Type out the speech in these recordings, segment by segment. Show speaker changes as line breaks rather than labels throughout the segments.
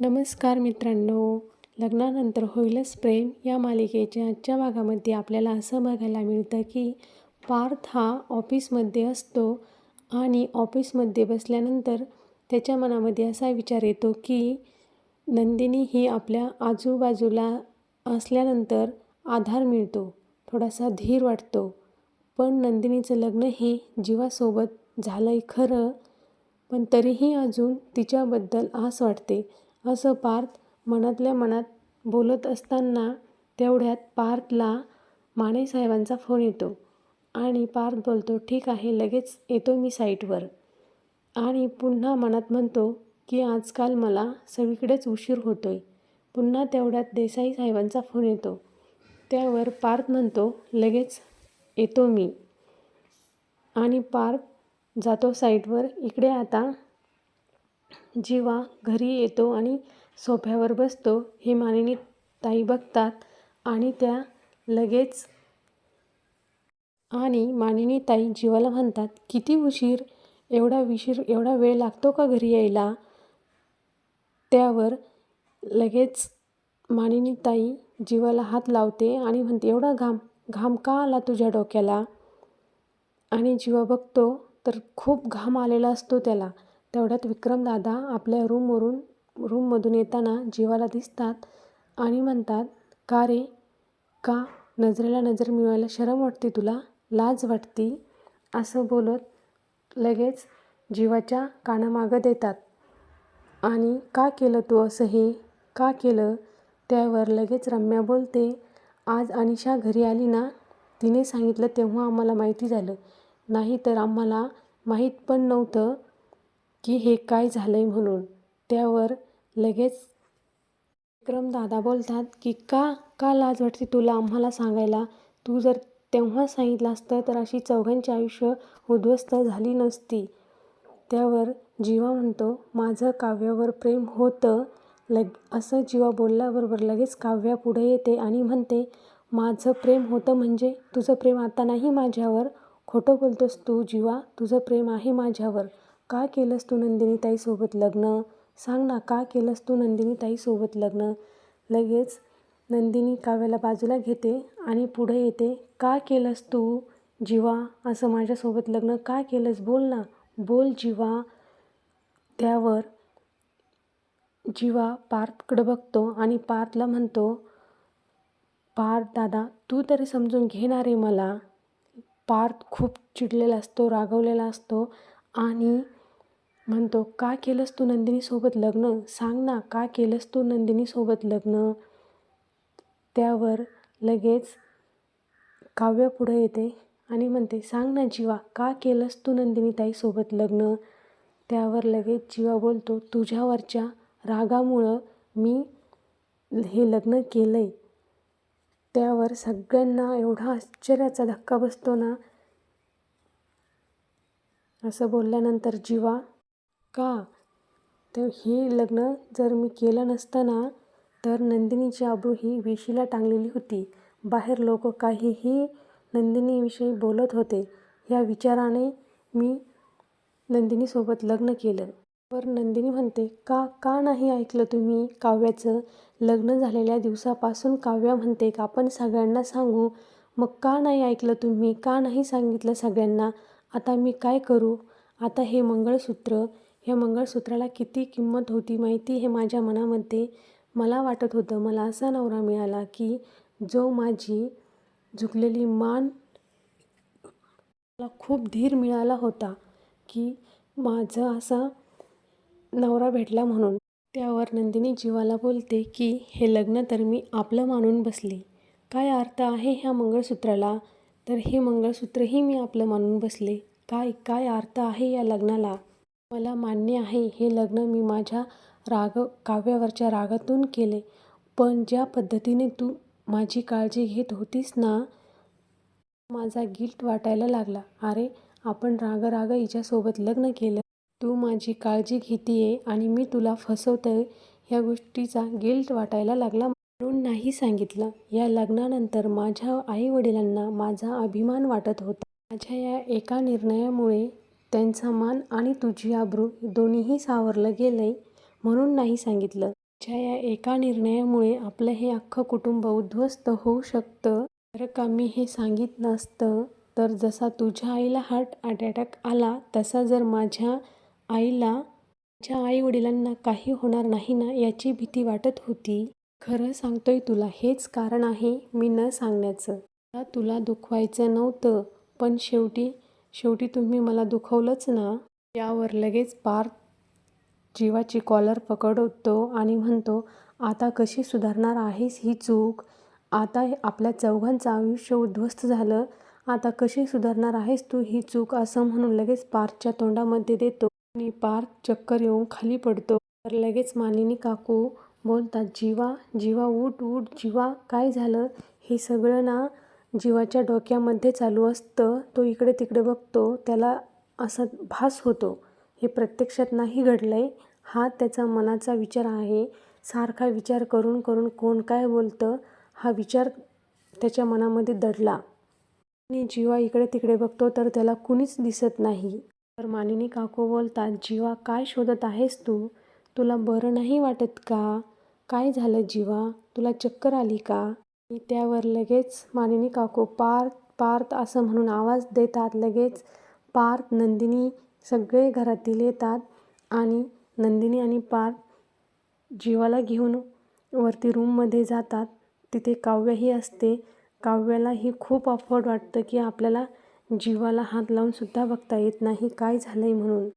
नमस्कार मित्रांनो. लग्नानंतर होईलच प्रेम. या मालिकेच्या आजच्या भागामध्ये आपल्याला असं बघायला मिळतं की पार्थ हा ऑफिसमध्ये असतो आणि ऑफिसमध्ये बसल्यानंतर त्याच्या मनामध्ये असा विचार येतो की नंदिनी ही आपल्या आजूबाजूला असल्यानंतर आधार मिळतो थोडासा धीर वाटतो. पण नंदिनीचं लग्न हे जीवासोबत झालं आहे खरं पण तरीही अजून तिच्याबद्दल आस वाटते. असं पार्थ मनातल्या मनात बोलत असताना तेवढ्यात पार्थला मानेसाहेबांचा फोन येतो. आणि पार्थ बोलतो ठीक आहे लगेच येतो मी साईटवर आणि पुन्हा मनात म्हणतो की आजकाल मला सगळीकडेच उशीर होतो आहे पुन्हा तेवढ्यात देसाई साहेबांचा फोन येतो. त्यावर पार्थ म्हणतो लगेच येतो मी. आणि पार्थ जातो साईटवर इकडे आता जीवा घरी येतो आणि सोफ्यावर बसतो हे मानिनी ताई बघतात आणि त्या लगेच आणि मानिनी ताई जीवाला म्हणतात किती उशीर? एवढा विशीर एवढा वेळ लागतो का घरी यायला? त्यावर लगेच मानिनी ताई जीवाला हात लावते आणि म्हणते एवढा घाम घाम का आला तुझ्या डोक्याला? आणि जीवा बघतो तर खूप घाम आलेला असतो त्याला. तेवढ्यात विक्रमदादा आपल्या रूमवरून रूममधून येताना जीवाला दिसतात आणि म्हणतात का रे? का? नजरेला नजर मिळवायला शरम वाटते तुला? लाज वाटती असं बोलत लगेच जीवाच्या कानामागं देतात. आणि का केलं तू असं हे? का केलं त्यावर लगेच रम्या बोलते आज अनिशा घरी आली ना? तिने सांगितलं तेव्हा आम्हाला माहिती झालं. नाही तर आम्हाला माहीत पण नव्हतं की हे काय झालं आहे म्हणून. त्यावर लगेच विक्रमदादा बोलतात की का का लाज वाटते तुला आम्हाला सांगायला? तू जर तेव्हा सांगितलं असतं तर अशी चौघांची आयुष्य उद्ध्वस्त झाली नसती. त्यावर जीवा म्हणतो माझं काव्यावर प्रेम होतं. लग असं जीवा बोलल्याबरोबर लगेच काव्या पुढे येते आणि म्हणते माझं प्रेम होतं म्हणजे तुझं प्रेम आता नाही माझ्यावर. खोटं बोलतोस तू जीवा तुझं प्रेम आहे माझ्यावर. का केलंस तू नंदिनीताईसोबत लग्न? सांग ना का केलंस तू नंदिनीताईसोबत लग्न? लगेच नंदिनी काव्याला बाजूला घेते आणि पुढे येते का केलंस तू जीवा? असं माझ्यासोबत लग्न का केलंस? बोल ना बोल जीवा. त्यावर जीवा पार्थकडं बघतो आणि पार्थला म्हणतो पार्थ दादा तू तरी समजून घेणार आहे मला. पार्थ खूप चिडलेला असतो रागवलेला असतो आणि म्हणतो का केलंस तू नंदिनीसोबत लग्न? सांग ना का केलंस तू नंदिनीसोबत लग्न? त्यावर लगेच काव्य पुढं येते आणि म्हणते सांग ना जीवा का केलंस तू नंदिनी ताईसोबत लग्न? त्यावर लगेच जीवा बोलतो तुझ्यावरच्या रागामुळं मी हे लग्न केलं आहे त्यावर सगळ्यांना एवढा आश्चर्याचा धक्का बसतो ना असं बोलल्यानंतर जीवा का? तर हे लग्न जर मी केलं नसतं ना तर नंदिनीची आबरू ही वेशीला टांगलेली होती. बाहेर लोक काहीही नंदिनीविषयी बोलत होते. या विचाराने मी नंदिनीसोबत लग्न केलं. वर नंदिनी म्हणते का का नाही ऐकलं तुम्ही काव्याचं? लग्न झालेल्या दिवसापासून काव्या म्हणते का? आपण सगळ्यांना सांगू. मग का नाही ऐकलं तुम्ही? का नाही सांगितलं सगळ्यांना? आता मी काय करू? आता हे मंगळसूत्र ह्या मंगळसूत्राला किती किंमत होती माहिती हे माझ्या मनामध्ये मला वाटत होतं. मला असा नवरा मिळाला की जो माझी झुकलेली मान मला खूप धीर मिळाला होता की माझं असा नवरा भेटला म्हणून. त्यावर नंदिनी जीवाला बोलते की हे लग्न तर मी आपलं मानून बसले. काय अर्थ आहे ह्या मंगळसूत्राला? तर हे मंगळसूत्रही मी आपलं मानून बसले. काय काय अर्थ आहे या लग्नाला? मला मान्य आहे हे लग्न मी माझ्या राग काव्यावरच्या रागातून केले. पण ज्या पद्धतीने तू माझी काळजी घेत होतीस ना माझा गिल्ट वाटायला लागला. अरे आपण राग राग हिच्यासोबत लग्न केलं. तू माझी काळजी घेते आणि मी तुला फसवतोय ह्या गोष्टीचा गिल्ट वाटायला लागला म्हणून नाही सांगितलं. या लग्नानंतर माझ्या आईवडिलांना माझा अभिमान वाटत होता. माझ्या या एका निर्णयामुळे त्यांचा मान आणि तुझी आब्रू दोन्हीही सावरलं गेलं आहे म्हणून नाही सांगितलं. ज्या या एका निर्णयामुळे आपलं हे अख्खं कुटुंब उद्ध्वस्त होऊ शकतं. जर का मी हे सांगितलं नसतं तर जसा तुझ्या आईला हार्ट अटॅक आला तसा जर माझ्या आईला माझ्या आईवडिलांना काही होणार नाही ना याची भीती वाटत होती. खरं सांगतोय तुला हेच कारण आहे मी न सांगण्याचं. मला तुला दुखवायचं नव्हतं पण शेवटी शेवटी तुम्ही मला दुखवलंच ना? यावर लगेच पार्थ जीवाची कॉलर पकडतो आणि म्हणतो आता कशी सुधारणार आहेस ही चूक? आता आपल्या चौघांचं आयुष्य उद्ध्वस्त झालं. आता कशी सुधारणार आहेस तू ही चूक? असं म्हणून लगेच पार्थच्या तोंडामध्ये देतो आणि पार्थ चक्कर येऊन खाली पडतो. तर लगेच मानिनी काकू बोलतात जीवा जीवा उठ उठ जीवा काय झालं? हे सगळं ना जीवाच्या डोक्यामध्ये चालू असतं तो इकडे तिकडे बघतो त्याला असा भास होतो. हे प्रत्यक्षात नाही घडलं आहे हा त्याचा मनाचा विचार आहे. सारखा विचार करून करून कोण काय बोलतं हा विचार त्याच्या मनामध्ये दडला. आणि जीवा इकडे तिकडे बघतो तर त्याला कुणीच दिसत नाही. तर मानिनी काकू बोलतात जीवा काय शोधत आहेस तू? तुला बरं नाही वाटत का? काय झालं जीवा? तुला चक्कर आली का? त्यावर लगेच मानिनी काकू पार्थ पार्थ असं म्हणून आवाज देतात. लगेच पार्थ नंदिनी सगळे घरातील येतात आणि नंदिनी आणि पार्थ जीवाला घेऊन वरती रूममध्ये जातात. तिथे काव्यही असते. काव्यालाही खूप अफवड वाटतं की आपल्याला जीवाला हात लावूनसुद्धा बघता येत नाही. काय झालं आहे म्हणून.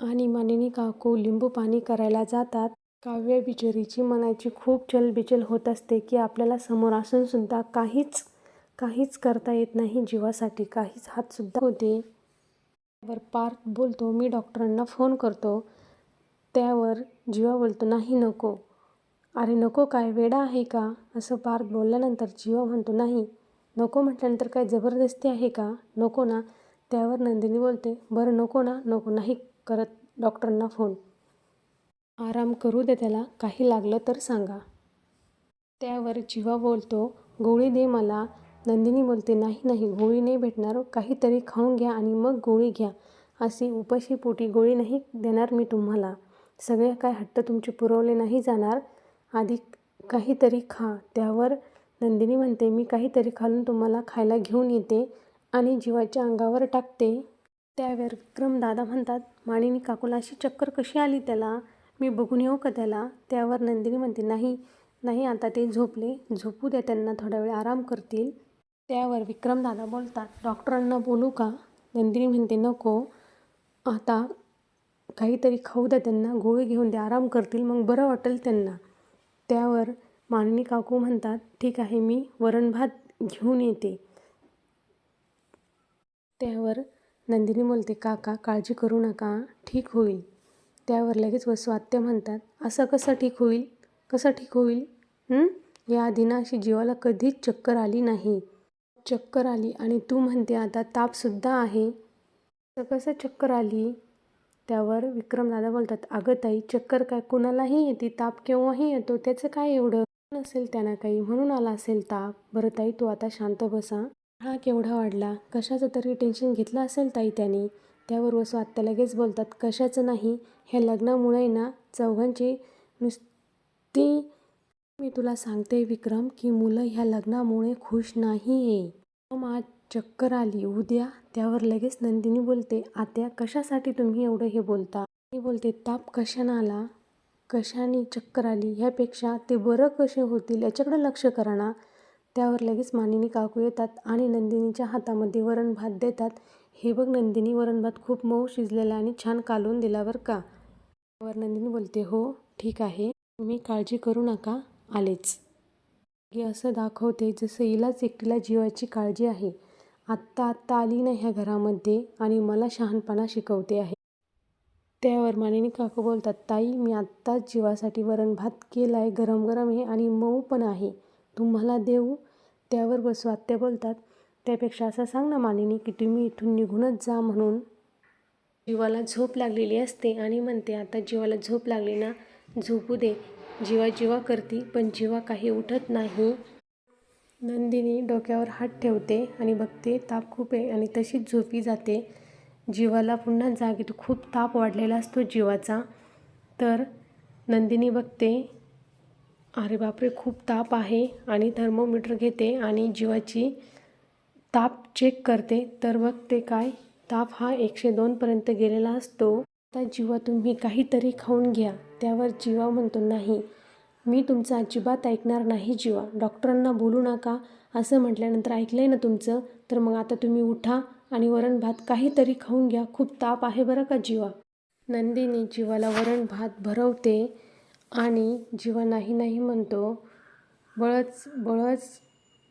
आणि मानिनी काकू लिंबू पाणी करायला जातात. काव्य बिचारीची मनाची खूप चलबिचल होत असते की आपल्याला समोर असूनसुद्धा काहीच काहीच करता येत नाही जीवासाठी. काहीच हातसुद्धा होते. त्यावर पार्थ बोलतो मी डॉक्टरांना फोन करतो. त्यावर जीवा बोलतो नाही नको. अरे नको काय? वेडा आहे का? असं पार्थ बोलल्यानंतर जीवा म्हणतो नाही. नको म्हटल्यानंतर काय जबरदस्ती आहे का? नको ना. त्यावर नंदिनी बोलते बरं नको ना नको नाही करत डॉक्टरांना फोन. आराम करू दे त्याला काही लागलं तर सांगा. त्यावर जीवा बोलतो गोळी दे मला. नंदिनी बोलते नाही नाही गोळी नाही भेटणार काहीतरी खाऊन घ्या आणि मग गोळी घ्या. अशी उपाशीपोटी गोळी नाही देणार मी तुम्हाला. सगळे काय हट्ट तुमचे पुरवले नाही जाणार. आधी काहीतरी खा. त्यावर नंदिनी म्हणते मी काहीतरी खालून तुम्हाला खायला घेऊन येते आणि जीवाच्या अंगावर टाकते. त्यावर विक्रम दादा म्हणतात माणिनी काकूला अशी चक्कर कशी आली त्याला? मी बघून येऊ का त्याला? त्यावर नंदिनी म्हणते नाही नाही आता ते झोपले. झोपू द्या त्यांना थोडा वेळ आराम करतील. त्यावर विक्रमदादा बोलतात डॉक्टरांना बोलू का? नंदिनी म्हणते नको. आता काहीतरी खाऊ द्या त्यांना गोळी घेऊन द्या आराम करतील मग बरं वाटेल त्यांना. त्यावर माननी काकू म्हणतात ठीक आहे मी वरण भात घेऊन येते. त्यावर नंदिनी बोलते काका काळजी करू नका. ठीक होईल. त्यावर लगेच वसू आत्या म्हणतात. असं कसं ठीक होईल? कसं ठीक होईल? या आधी ना अशी जीवाला कधीच चक्कर आली नाही. चक्कर आली आणि तू म्हणते आता तापसुद्धा आहे. तर कसं चक्कर आली? त्यावर विक्रमदादा बोलतात अगं ताई चक्कर काय कुणालाही येते ताप केव्हाही येतो त्याचं काय एवढं? नसेल त्यांना काही? म्हणून आला असेल ताप. बरं ताई तू आता शांत बसा. हा केवढा वाढला. कशाचं तरी टेन्शन घेतलं असेल ताई त्याने. त्यावर वसू आत्ता लगेच बोलतात कशाचं नाही? ह्या लग्नामुळे ना चौघांची नुसती मी तुला सांगते विक्रम की मुलं ह्या लग्नामुळे खुश नाही आहे मग आज चक्कर आली. उद्या त्यावर लगेच नंदिनी बोलते आत्या कशासाठी तुम्ही एवढं हे बोलता? मी बोलते ताप कशानं आला? कशाने चक्कर आली? ह्यापेक्षा ते बरं कसे होतील? याच्याकडे लक्ष करा ना. त्यावर लगेच मानिनी काकू येतात आणि नंदिनीच्या हातामध्ये वरण भात देतात. हे बघ नंदिनी वरणभात खूप मऊ शिजलेला आणि छान कालवून दिला बरं का? वरनंदिनी नंदिनी बोलते हो ठीक आहे. तुम्ही काळजी करू नका. आलेच. की असं दाखवते जसं हिलाच एकटीला जीवाची काळजी आहे. आत्ता आत्ता आली ना ह्या घरामध्ये आणि मला शहाणपणा शिकवते आहे. त्यावर मानिनी काकू बोलतात ताई मी आत्ताच जीवासाठी वरण भात केला आहे गरम गरम आहे आणि मऊ पण आहे. तुम्हाला देऊ? त्यावर बसू आत्या बोलतात त्यापेक्षा असं सांग ना मानिनी की तुम्ही इथून निघूनच जा म्हणून. जीवाला झोप लागलेली असते आणि म्हणते आता जीवाला झोप लागली ना झोपू दे. जीवा जीवा करती पण जीवा काही उठत नाही. नंदिनी डोक्यावर हात ठेवते आणि बघते ताप खूप आहे आणि तशीच झोपी जाते. जीवाला पुन्हा जागी खूप ताप वाढलेला असतो जीवाचा. तर नंदिनी बघते अरे बापरे खूप ताप आहे. आणि थर्मोमीटर घेते आणि जीवाची ताप चेक करते तर बघते काय? ताप हा एकशे दोनपर्यंत गेलेला असतो. आता जीवा तुम्ही काहीतरी खाऊन घ्या. त्यावर जीवा म्हणतो नाही मी तुमचं अजिबात ऐकणार नाही जीवा. डॉक्टरांना बोलू नका. असं म्हटल्यानंतर ऐकलं आहे ना तुमचं? तर मग आता तुम्ही उठा आणि वरण भात काहीतरी खाऊन घ्या. खूप ताप आहे बरं का जीवा? नंदिनी जीवाला वरण भात भरवते आणि जीवा नाही नाही म्हणतो. बळच बळच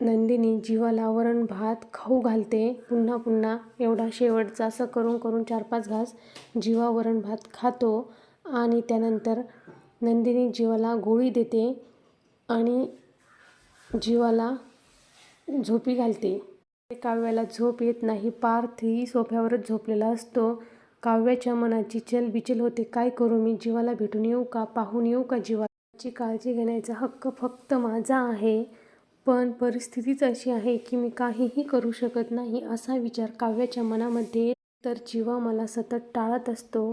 नंदिनी जीवाला वरण भात खाऊ घालते. पुन्हा पुन्हा एवढा शेवटचा असं करून करून चार पाच घास जीवा वरण भात खातो आणि त्यानंतर नंदिनी जीवाला गोळी देते आणि जीवाला झोपी घालते. काव्याला झोप येत नाही. पार्थही सोफ्यावरच झोपलेला असतो. काव्याच्या मनाची चलबिचल होते. काय करू मी? जीवाला भेटून येऊ का? पाहून येऊ का जीवाची काळजी घेण्याचा हक्क फक्त माझा आहे. पण परिस्थितीच अशी आहे की मी काहीही करू शकत नाही असा विचार काव्याच्या मनामध्ये. तर जीवा मला सतत टाळत असतो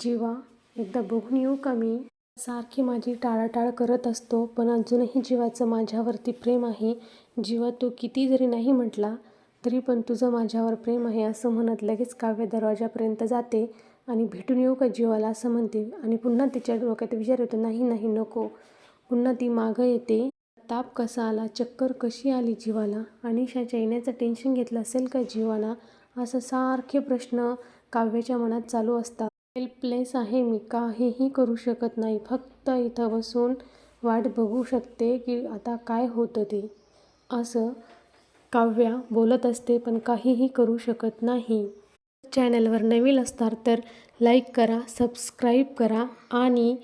जीवा एकदा बघून येऊ का मी? सारखी माझी टाळाटाळ करत असतो पण अजूनही जीवाचं माझ्यावरती प्रेम आहे. जीवा तू किती जरी नाही म्हटला तरी पण तुझं माझ्यावर प्रेम आहे असं म्हणत लगेच काव्य दरवाजापर्यंत जाते आणि भेटून येऊ का जीवाला असं म्हणते. आणि पुन्हा तिच्या डोक्यात विचार येतो नाही नाही नको. पुन्हा ती मागं येते. ताप कसा आला चक्कर कशी आली जीवाला अनिशाच्या येण्याचं टेन्शन घेतलं असेल का जीवाला? असं सारखे प्रश्न काव्याच्या मनात चालू असतात. हेल्पलेस आहे मी काहीही करू शकत नाही. फक्त इथं बसून वाट बघू शकते की आता काय होतं ते. असं काव्या बोलत असते पण काहीही करू शकत नाही. चॅनलवर नवीन असणार तर लाईक करा सबस्क्राईब करा आणि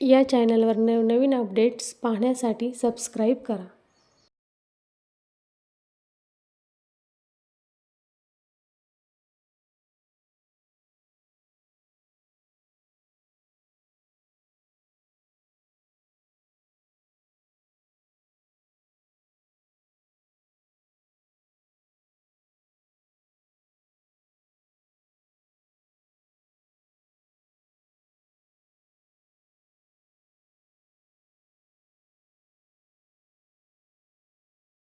या चॅनलवर नवनवीन अपडेट्स पाहण्यासाठी सबस्क्राईब करा.